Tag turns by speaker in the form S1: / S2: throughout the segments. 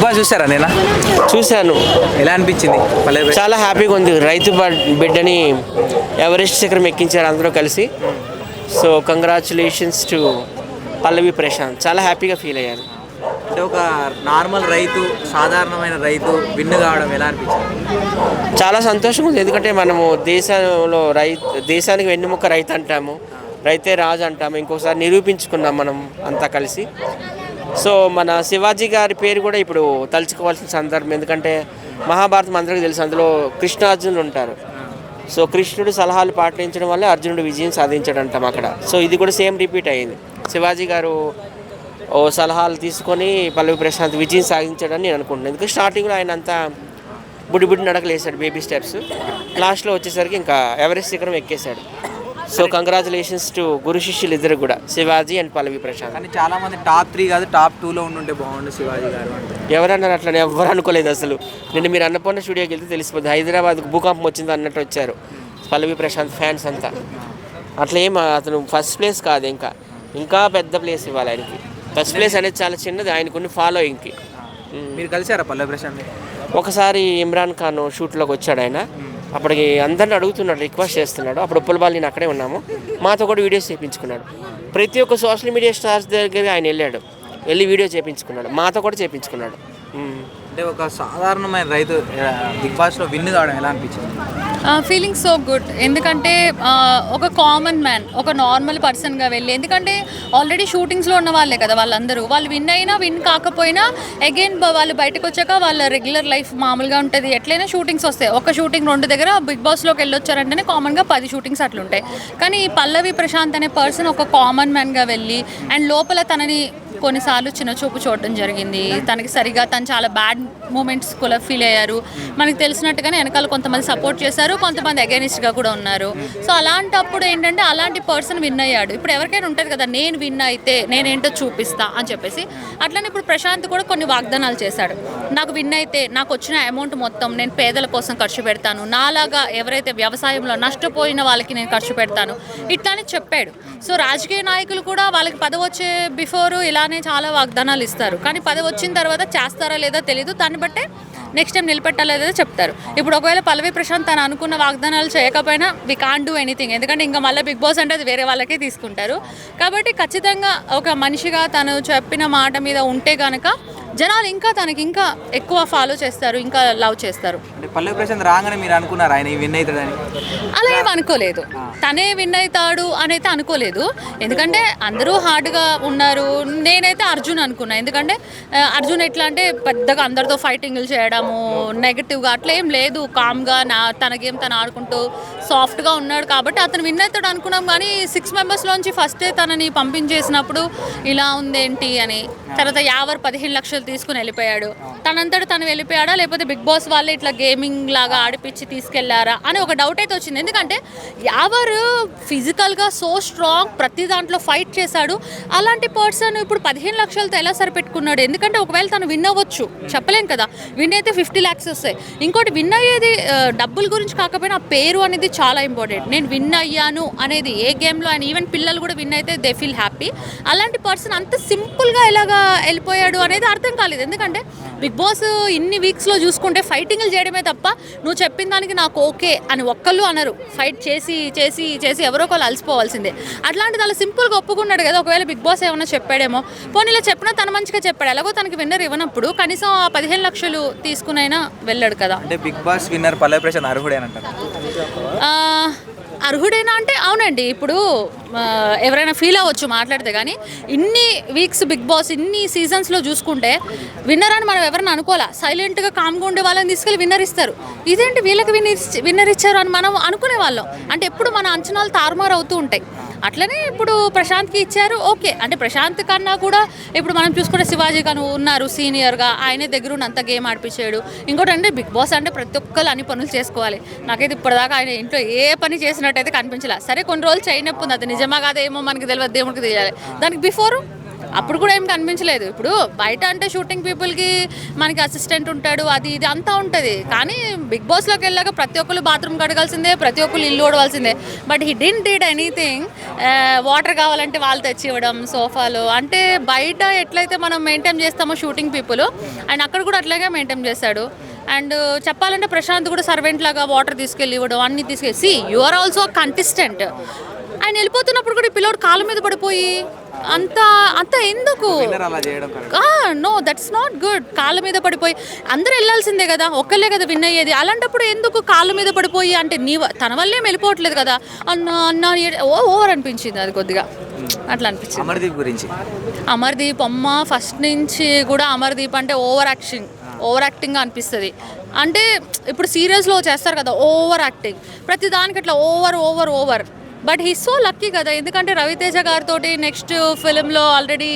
S1: Big boss చూసారా నేను?
S2: చూశాను.
S1: ఎలా అనిపించింది?
S2: చాలా హ్యాపీగా ఉంది. రైతు బిడ్డని ఎవరెస్ట్ శిఖరం ఎక్కించారు అందరూ కలిసి. So congratulations to Pallavi Prashant. చాలా హ్యాపీగా ఫీల్ అయ్యాను
S1: అంటే ఒక నార్మల్ రైతు సాధారణమైన రైతు విన్ కావడం ఎలా అనిపించింది?
S2: చాలా సంతోషంగా ఉంది. ఎందుకంటే మనము దేశంలో రైతు దేశానికి వెన్నుముక్క రైతు అంటాము. రైతే రాజు అంటాము. ఇంకోసారి నిరూపించుకున్నాం మనం అంతా కలిసి. సో మన శివాజీ గారి పేరు కూడా ఇప్పుడు తలుచుకోవాల్సిన సందర్భం. ఎందుకంటే మహాభారతం అందరికీ తెలుసు అందులో కృష్ణార్జునులు ఉంటారు. సో కృష్ణుడు సలహాలు పాటించడం వల్ల అర్జునుడు విజయం సాధించాడంటాం అక్కడ. సో ఇది కూడా సేమ్ రిపీట్ అయ్యింది శివాజీ గారు ఓ సలహాలు తీసుకొని పల్లవి ప్రశాంత్ విజయం సాధించాడని నేను అనుకుంటున్నాను. ఎందుకంటే స్టార్టింగ్లో ఆయన అంతా బుడి బుడి నడకలు వేసాడు బేబీ స్టెప్స్. లాస్ట్లో వచ్చేసరికి ఇంకా ఎవరెస్ట్ శిఖరం ఎక్కేశాడు. సో కంగ్రాచులేషన్స్ టు గురు శిష్యులు ఇద్దరు కూడా శివాజీ అండ్ పల్లవి ప్రశాంత్.
S1: కానీ చాలా మంది టాప్ త్రీ కాదు టాప్ టూలో ఉండుంటే బాగుండు శివాజీ గారు అంటే.
S2: ఎవరన్నారు అట్లా ఎవరు అనుకోలేదు అసలు. నిన్న మీరు అన్నపూర్ణ స్టూడియోకి వెళ్తే తెలిసిపోతుంది హైదరాబాద్కు భూకంపం వచ్చింది అన్నట్టు వచ్చారు. పల్లవి ప్రశాంత్ ఫ్యాన్స్ అంతా. అట్లా ఏం అతను ఫస్ట్ ప్లేస్ కాదు ఇంకా. ఇంకా పెద్ద ప్లేస్ ఇవ్వాలి ఆయనకి. ఫస్ట్ ప్లేస్ అనేది చాలా చిన్నది ఆయనకున్న ఫాలోయింగ్కి
S1: మీరు కలిసారా పల్లవి ప్రశాంత్
S2: ఒకసారి ఇమ్రాన్ ఖాన్ షూట్లోకి వచ్చాడు ఆయన. అప్పటికి అందరిని అడుగుతున్నాడు రిక్వెస్ట్ చేస్తున్నాడు. అప్పుడు ఉప్పలబాల్ నేను అక్కడే ఉన్నాము. మాతో కూడా వీడియోస్ చేయించుకున్నాడు ప్రతి ఒక్క సోషల్ మీడియా స్టార్స్ దగ్గర ఆయన వెళ్ళాడు. వెళ్ళి వీడియో చేయించుకున్నాడు మాతో కూడా చేయించుకున్నాడు
S1: అంటే ఒక సాధారణమైన రైతు బిగ్ బాస్లో విన్ కావడం ఎలా అనిపించింది?
S3: ఫీలింగ్ సో గుడ్ ఎందుకంటే ఒక కామన్ మ్యాన్ ఒక నార్మల్ పర్సన్గా వెళ్ళి ఎందుకంటే ఆల్రెడీ షూటింగ్స్లో ఉన్న వాళ్ళే కదా వాళ్ళందరూ. వాళ్ళు విన్ అయినా విన్ కాకపోయినా అగైన్ వాళ్ళు బయటకు వచ్చాక వాళ్ళ రెగ్యులర్ లైఫ్ మామూలుగా ఉంటుంది. ఎట్లయినా షూటింగ్స్ వస్తాయి. ఒక షూటింగ్ రెండు దగ్గర బిగ్ బాస్లోకి వెళ్ళొచ్చారంటేనే కామన్గా పది షూటింగ్స్ అట్లుంటాయి. కానీ ఈ పల్లవి ప్రశాంత్ అనే పర్సన్ ఒక కామన్ మ్యాన్గా వెళ్ళి అండ్ లోపల తనని కొన్నిసార్లు చిన్న చూపు చూడడం జరిగింది. తనకి సరిగా తను చాలా బ్యాడ్ మూమెంట్స్ కూడా ఫీల్ అయ్యారు. మనకి తెలిసినట్టుగానే వెనకాల కొంతమంది సపోర్ట్ చేశారు కొంతమంది అగేనిస్ట్గా కూడా ఉన్నారు. సో అలాంటప్పుడు ఏంటంటే అలాంటి పర్సన్ విన్ అయ్యాడు. ఇప్పుడు ఎవరికైనా ఉంటుంది కదా నేను విన్ అయితే నేనేంటో చూపిస్తా అని చెప్పేసి. అట్లనే ఇప్పుడు ప్రశాంత్ కూడా కొన్ని వాగ్దానాలు చేశాడు. నాకు విన్ అయితే నాకు వచ్చిన అమౌంట్ మొత్తం నేను పేదల కోసం ఖర్చు పెడతాను. నాలాగా ఎవరైతే వ్యవసాయంలో నష్టపోయిన వాళ్ళకి నేను ఖర్చు పెడతాను. ఇట్లానే చెప్పాడు. సో రాజకీయ నాయకులు కూడా వాళ్ళకి పదవి వచ్చే బిఫోర్ ఇలానే చాలా వాగ్దానాలు ఇస్తారు. కానీ పదవి వచ్చిన తర్వాత చేస్తారా లేదా తెలియదు దాన్ని బట్టే నెక్స్ట్ టైం నిలబెట్టాలా లేదా చెప్తారు. ఇప్పుడు ఒకవేళ పల్లవి ప్రశాంత్ తను అనుకున్న వాగ్దానాలు చేయకపోయినా వి కాన్ డూ ఎనీథింగ్ ఎందుకంటే ఇంకా మళ్ళీ బిగ్ బాస్ అంటే అది వేరే వాళ్ళకే తీసుకుంటారు. కాబట్టి ఖచ్చితంగా ఒక మనిషిగా తను చెప్పిన మాట మీద ఉంటే కనుక జనాలు ఇంకా తనకి ఇంకా ఎక్కువ ఫాలో చేస్తారు ఇంకా లవ్ చేస్తారు.
S1: అంటే పల్లవి ప్రశాంత్ రాగానే మీరు అనుకున్నారు ఆయన విన్ అవుతాడని?
S3: అలా ఏం అనుకోలేదు. తనే విన్ అవుతాడు అని అయితే అనుకోలేదు. ఎందుకంటే అందరూ హార్డ్గా ఉన్నారు. నేనైతే అర్జున్ అనుకున్నా. ఎందుకంటే అర్జున్ ఎట్లా అంటే పెద్దగా అందరితో ఫైటింగ్లు చేయడము నెగటివ్గా అట్లా ఏం లేదు. కామ్గా నా తన గేమ్ తను ఆడుకుంటూ సాఫ్ట్గా ఉన్నాడు కాబట్టి అతను విన్ అవుతాడు అనుకున్నాం కానీ సిక్స్ మెంబర్స్లోంచి ఫస్టే తనని పంపించేసినప్పుడు ఇలా ఉందేంటి అని. తర్వాత యావర్ పదిహేను లక్షలు తీసుకుని వెళ్ళిపోయాడు. తనంతట తను వెళ్ళిపోయాడా? లేకపోతే బిగ్ బాస్ వాళ్ళే ఇట్లా గేమింగ్ లాగా ఆడిపించి తీసుకెళ్ళారా? అని ఒక డౌట్ అయితే వచ్చింది. ఎందుకంటే ఎవరు ఫిజికల్గా సో స్ట్రాంగ్ ప్రతి దాంట్లో ఫైట్ చేశాడు. అలాంటి పర్సన్ ఇప్పుడు పదిహేను లక్షలతో ఎలా సరిపెట్టుకున్నాడు? ఎందుకంటే ఒకవేళ తను విన్ అవ్వచ్చు. చెప్పలేం కదా. విన్ అయితే ఫిఫ్టీ ల్యాక్స్ వస్తాయి. ఇంకోటి విన్ అయ్యేది డబ్బుల గురించి కాకపోయినా ఆ పేరు అనేది చాలా ఇంపార్టెంట్ నేను విన్ అయ్యాను అనేది ఏ గేమ్లో ఆయన ఈవెన్ పిల్లలు కూడా విన్ అయితే దే ఫీల్ హ్యాపీ అలాంటి పర్సన్ అంత సింపుల్గా ఎలాగా వెళ్ళిపోయాడు అనేది అర్థం కాలేదు ఎందుకంటే బిగ్ బాస్ ఇన్ని వీక్స్లో చూసుకుంటే ఫైటింగ్లు చేయడమే తప్ప నువ్వు చెప్పిన దానికి నాకు ఓకే అని ఒక్కళ్ళు అనరు. ఫైట్ చేసి చేసి చేసి ఎవరో ఒకళ్ళు అలసిపోవాల్సిందే. అట్లాంటిది అలా సింపుల్గా ఒప్పుకున్నాడు కదా ఒకవేళ బిగ్ బాస్ ఏమైనా చెప్పాడేమో. పోనీ ఇలా చెప్పినా తన మంచిగా చెప్పాడు. ఎలాగో తనకి విన్నర్ ఇవ్వనప్పుడు కనీసం ఆ పదిహేను లక్షలు తీసుకునైనా వెళ్ళాడు కదా.
S1: అంటే Bigg Boss winner Pallavi Prashant అర్హుడే అని అంటారు
S3: ఆ, అర్హుడేనా అంటే అవునండి. ఇప్పుడు ఎవరైనా ఫీల్ అవ్వచ్చు మాట్లాడితే కానీ ఇన్ని వీక్స్ బిగ్ బాస్ ఇన్ని సీజన్స్లో చూసుకుంటే విన్నర్ అని మనం ఎవరైనా అనుకోవాలా? సైలెంట్గా కామ్గా ఉండే వాళ్ళని తీసుకెళ్ళి విన్నర్ ఇస్తారు. ఇదేంటి వీళ్ళకి విన్నర్ విన్నర్ ఇచ్చారు అని మనం అనుకునే వాళ్ళం. అంటే ఎప్పుడు మన అంచనాలు తారుమారు అవుతూ ఉంటాయి. అట్లనే ఇప్పుడు ప్రశాంత్కి ఇచ్చారు. ఓకే. అంటే ప్రశాంత్ కన్నా కూడా ఇప్పుడు మనం చూసుకుంటే శివాజీ గారు ఉన్నారు సీనియర్గా. ఆయనే దగ్గర ఉన్న అంత గేమ్ ఆడిపించాడు. ఇంకోటి అంటే బిగ్ బాస్ అంటే ప్రతి ఒక్కరు అన్ని పనులు చేసుకోవాలి. నాకైతే ఇప్పటిదాకా ఆయన ఇంట్లో ఏ పని చేసినట్టయితే కనిపించలే. సరే కొన్ని రోజులు చేయనప్పుడు అది నిజమా కాదేమో మనకి తెలియదు దేవుడికి తెలియాలి. దానికి బిఫోర్ అప్పుడు కూడా ఏం కనిపించలేదు. ఇప్పుడు బయట అంటే షూటింగ్ పీపుల్కి మనకి అసిస్టెంట్ ఉంటాడు అది ఇది అంతా ఉంటుంది. కానీ బిగ్ బాస్లోకి వెళ్ళాక ప్రతి ఒక్కరు బాత్రూమ్ కడగాల్సిందే ప్రతి ఒక్కరు ఇల్లు ఓడవలసిందే but he didn't did anything water కావాలంటే వాళ్ళు తెచ్చి ఇవ్వడం సోఫాలు. అంటే బయట ఎట్లయితే మనం మెయింటైన్ చేస్తామో షూటింగ్ పీపుల్ అండ్ అక్కడ కూడా అట్లాగే మెయింటైన్ చేస్తాడు. అండ్ చెప్పాలంటే ప్రశాంత్ కూడా సర్వెంట్ లాగా వాటర్ తీసుకెళ్ళి ఇవ్వడం అన్ని తీసుకెళ్ళి see you are also contestant ఆయన వెళ్ళిపోతున్నప్పుడు కూడా ఈ పిల్లోడు కాళ్ళ మీద పడిపోయి అంత అంత ఎందుకు? నో దట్స్ నాట్ గుడ్ కాళ్ళ మీద పడిపోయి అందరూ వెళ్ళాల్సిందే కదా ఒక్కళ్ళే కదా విన్ అయ్యేది. అలాంటప్పుడు ఎందుకు కాళ్ళ మీద పడిపోయి? అంటే నీ తన వల్లే వెళ్ళిపోవట్లేదు కదా. అన్న అన్న ఓ ఓవర్ అనిపించింది అది కొద్దిగా. అట్లా అనిపించింది.
S1: అమర్దీప్ గురించి.
S3: అమర్దీప్ అమ్మ ఫస్ట్ నుంచి కూడా అమర్దీప్ అంటే ఓవర్ యాక్టింగ్ ఓవర్ యాక్టింగ్ అనిపిస్తుంది. అంటే ఇప్పుడు సీరియల్స్లో చేస్తారు కదా ఓవర్ యాక్టింగ్. ప్రతి దానికి అట్లా over over over. But he so lucky కదా ఎందుకంటే రవితేజ గారితో నెక్స్ట్ ఫిలింలో ఆల్రెడీ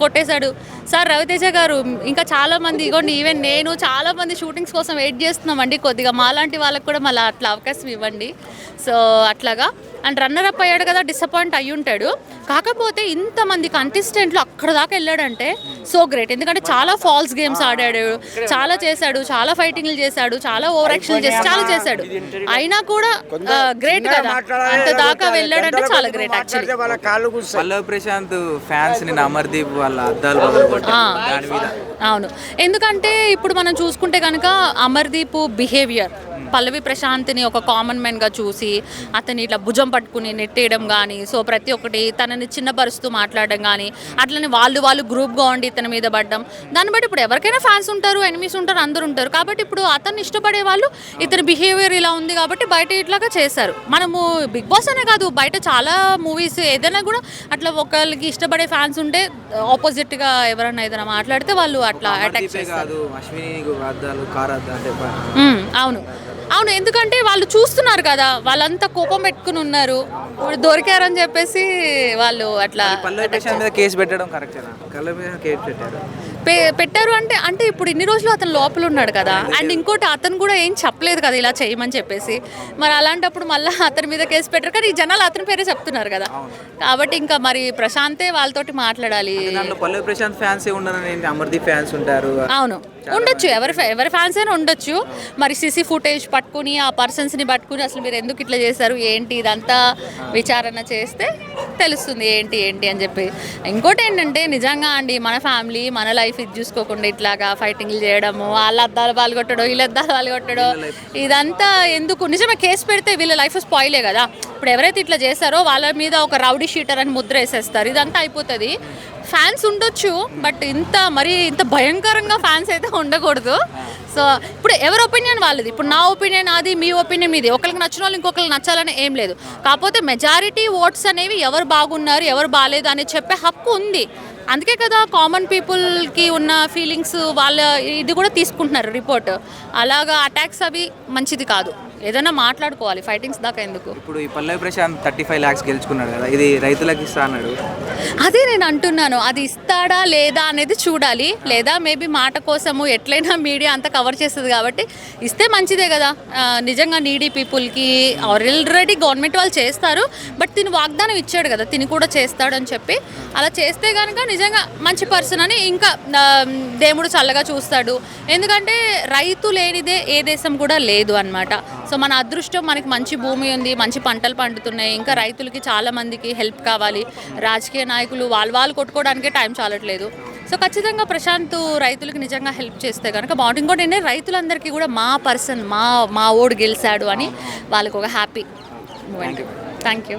S3: కొట్టేశాడు. సార్ రవితేజ గారు ఇంకా చాలా మంది ఇగోండి ఈవెన్ నేను చాలా మంది షూటింగ్స్ కోసం వెయిట్ చేస్తున్నామండి కొద్దిగా. మాలాంటి వాళ్ళకి కూడా మళ్ళీ అట్లా అవకాశం ఇవ్వండి. సో అట్లాగా. అండ్ రన్నర్ అప్ అయ్యాడు కదా డిసప్పాయింట్ అయ్యి ఉంటాడు కాకపోతే ఇంతమంది కంటెస్టెంట్లు అక్కడ దాకా వెళ్ళాడంటే సో గ్రేట్. ఎందుకంటే చాలా ఫాల్స్ గేమ్స్ ఆడాడు. చాలా చేశాడు. చాలా ఫైటింగ్లు చేశాడు. చాలా ఓవర్ యాక్షన్ చేసి చాలా చేశాడు. అయినా కూడా గ్రేట్ కదా. అంత దాకా వెళ్ళాడంటే చాలా great actually.
S1: Prashant fans Amardeep వాళ్ళ అద్దాలు
S3: అవును. ఎందుకంటే ఇప్పుడు మనం చూసుకుంటే కనుక అమర్దీప్ బిహేవియర్ పల్లవి ప్రశాంత్ని ఒక కామన్ మ్యాన్గా చూసి అతని ఇట్లా భుజం పట్టుకుని నెట్టేయడం కానీ సో ప్రతి ఒక్కటి తనని చిన్నపరుస్తూ మాట్లాడడం కానీ అట్లనే వాళ్ళు వాళ్ళు గ్రూప్గా ఉండి ఇతని మీద పడడం. దాన్ని బట్టి ఇప్పుడు ఎవరికైనా ఫ్యాన్స్ ఉంటారు ఎనిమిస్ ఉంటారు అందరు ఉంటారు. కాబట్టి ఇప్పుడు అతన్ని ఇష్టపడే వాళ్ళు ఇతని బిహేవియర్ ఇలా ఉంది కాబట్టి బయట ఇట్లాగా చేశారు. మనము బిగ్ బాస్ అనే కాదు బయట చాలా మూవీస్ ఏదైనా కూడా అట్లా ఒకరికి ఇష్టపడే ఫ్యాన్స్ ఉంటే ఆపోజిట్గా ఎవరైనా ఏదైనా మాట్లాడితే వాళ్ళు అట్లా అటాక్ చేస్తారు. అవును. అవును ఎందుకంటే వాళ్ళు చూస్తున్నారు కదా వాళ్ళంతా కోపం పెట్టుకుని ఉన్నారు. ఇప్పుడు దొరికారని చెప్పేసి వాళ్ళు అట్లా
S1: పల్లవి ప్రశాంత్ మీద కేసు పెట్టడం కరెక్టేనా పల్లవి మీద కేసు పెట్టారు.
S3: అంటే అంటే ఇప్పుడు ఇన్ని రోజులు అతను లోపల ఉన్నాడు కదా అండ్ ఇంకోటి అతను కూడా ఏం చెప్పలేదు కదా ఇలా చేయమని చెప్పేసి. మరి అలాంటప్పుడు మళ్ళీ అతని మీద కేసు పెట్టారు కానీ ఈ జనాలు అతని పేరే చెప్తున్నారు కదా. కాబట్టి ఇంకా మరి ప్రశాంతే వాళ్ళతోటి మాట్లాడాలి.
S1: దాంట్లో పల్లవి ప్రశాంత్ ఫ్యాన్స్ అమర్దీప్ ఫ్యాన్స్ ఉంటారు.
S3: అవును. ఉండొచ్చు. ఎవరి ఎవరి ఫ్యాన్స్ అయినా ఉండొచ్చు. మరి సిసి ఫుటేజ్ పట్టుకుని ఆ పర్సన్స్ని పట్టుకుని అసలు మీరు ఎందుకు ఇట్లా చేశారు? ఏంటి ఇదంతా విచారణ చేస్తే తెలుస్తుంది. ఏంటి ఏంటి అని చెప్పి. ఇంకోటి ఏంటంటే నిజంగా అండి మన ఫ్యామిలీ మన లైఫ్ ఇది చూసుకోకుండా ఇట్లాగా ఫైటింగ్లు చేయడము వాళ్ళ అద్దాలు పాల్గొట్టడం వీళ్ళ అద్దాలు పాల్గొట్టడం ఇదంతా ఎందుకు? నిజమే కేసు పెడితే వీళ్ళ లైఫ్ స్పాయిలే కదా. ఇప్పుడు ఎవరైతే ఇట్లా చేస్తారో వాళ్ళ మీద ఒక రౌడీ షీటర్ అని ముద్ర వేసేస్తారు. ఇదంతా అయిపోతుంది. ఫ్యాన్స్ ఉండొచ్చు బట్ ఇంత మరి ఇంత భయంకరంగా ఫ్యాన్స్ అయితే ఉండకూడదు. సో ఇప్పుడు ఎవరి ఒపీనియన్ వాళ్ళది? ఇప్పుడు నా ఒపీనియన్ అది మీ ఒపీనియన్ మీది ఒకరికి నచ్చిన వాళ్ళు ఇంకొకరికి నచ్చాలని ఏం లేదు. కాకపోతే మెజారిటీ ఓట్స్ అనేవి ఎవరు బాగున్నారు ఎవరు బాగాలేదు అని చెప్పే హక్కు ఉంది. అందుకే కదా కామన్ పీపుల్కి ఉన్న ఫీలింగ్స్ వాళ్ళ ఇది కూడా తీసుకుంటున్నారు రిపోర్ట్. అలాగా అటాక్స్ అవి మంచిది కాదు. ఏదైనా మాట్లాడుకోవాలి ఫైటింగ్స్ దాకా ఎందుకు?
S1: ఇప్పుడు ఈ పల్లవి ప్రశాంత్ థర్టీ ఫైవ్ ల్యాక్స్ గెలుచుకున్నాడు కదా ఇది రైతులకు ఇస్తా అన్నాడు.
S3: అదే నేను అంటున్నాను అది ఇస్తాడా లేదా అనేది చూడాలి. లేదా మేబీ మాట కోసము ఎట్లయినా మీడియా అంతా కవర్ చేస్తుంది కాబట్టి ఇస్తే మంచిదే కదా. ఆ, నిజంగా నీడీ పీపుల్కి ఆల్రెడీ గవర్నమెంట్ వాళ్ళు చేస్తారు బట్ తిని వాగ్దానం ఇచ్చాడు కదా తిని కూడా చేస్తాడు అని చెప్పి. అలా చేస్తే కనుక నిజంగా మంచి పర్సన్ అని ఇంకా ఆ, దేవుడు చల్లగా చూస్తాడు. ఎందుకంటే రైతు లేనిదే ఏ దేశం కూడా లేదు అన్నమాట. సో మన అదృష్టం మనకి మంచి భూమి ఉంది మంచి పంటలు పండుతున్నాయి. ఇంకా రైతులకి చాలా మందికి హెల్ప్ కావాలి. రాజకీయ నాయకులు వాళ్ళు వాళ్ళు కొట్టుకోవడానికే టైం చాలట్లేదు. సో ఖచ్చితంగా ప్రశాంత్ రైతులకి నిజంగా హెల్ప్ చేస్తే కనుక బాగుంటుంది. ఇంకోటి ఏంటంటే రైతులందరికీ కూడా మా పర్సన్ మా మా ఓడు గెలిచాడు అని వాళ్ళకి ఒక హ్యాపీ థ్యాంక్ యూ